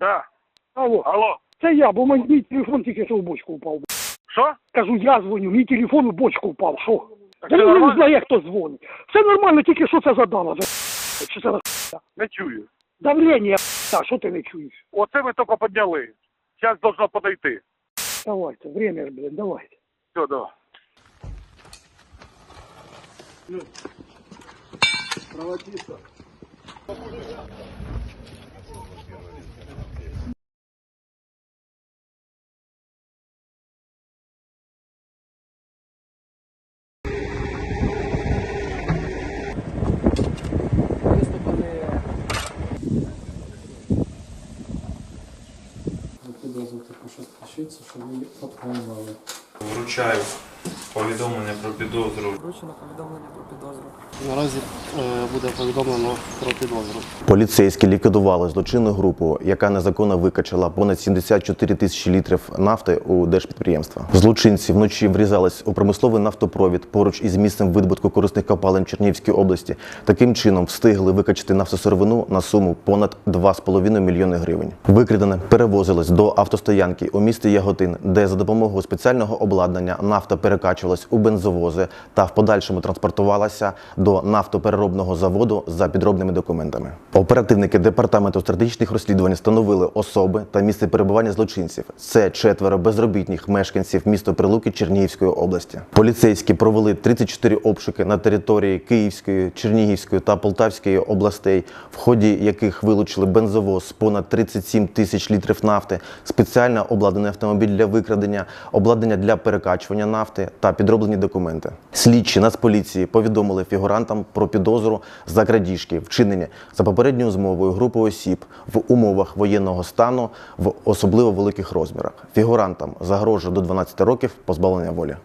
Да. Алло, Алло. це я, бо мій, телефон тільки що в бочку впав. Що? Кажу, я дзвоню, мій телефон в бочку впав, що? Так Я не нормально? знаю, хто дзвонить. Все нормально, тільки що це задала. За... Що це за Не чую. давлення, а що ти не чуєш? Оце ви тільки підняли. Зараз должно подойти. Давайте, время ж, блин, давайте. Все, давай. Підозрювати про щось включиться, що ви отримали. Вручаю повідомлення про підозру Вручено повідомлення про підозру. Наразі е, буде повідомлено про підозру. Поліцейські ліквідували злочинну групу, яка незаконно викачала понад 74 тисячі літрів нафти у держпідприємства. Злочинці вночі врізались у промисловий нафтопровід поруч із місцем видобутку корисних копалин Чернігівської області. Таким чином встигли викачати нафтосировину на суму понад 2,5 мільйони гривень. Викрадене перевозилось до автостоянки у місті Яготин, де за допомогою спеціального обладнання нафта перекачувалась у бензовози та в подальшому транспортувалася до нафтопереробного заводу за підробними документами. Оперативники департаменту стратегічних розслідувань встановили особи та місце перебування злочинців. Це четверо безробітних мешканців міста Прилуки Чернігівської області. Поліцейські провели 34 обшуки на території Київської, Чернігівської та Полтавської областей, в ході яких вилучили бензовоз понад 37 тисяч літрів нафти, спеціально обладнаний автомобіль для викрадення, обладнання для перекачування нафти та підроблені документи. Слідчі Нацполіції повідомили фігурантам про підозру за крадіжки, вчинені за попередньою змовою групи осіб в умовах воєнного стану в особливо великих розмірах. Фігурантам загрожує до 12 років позбавлення волі.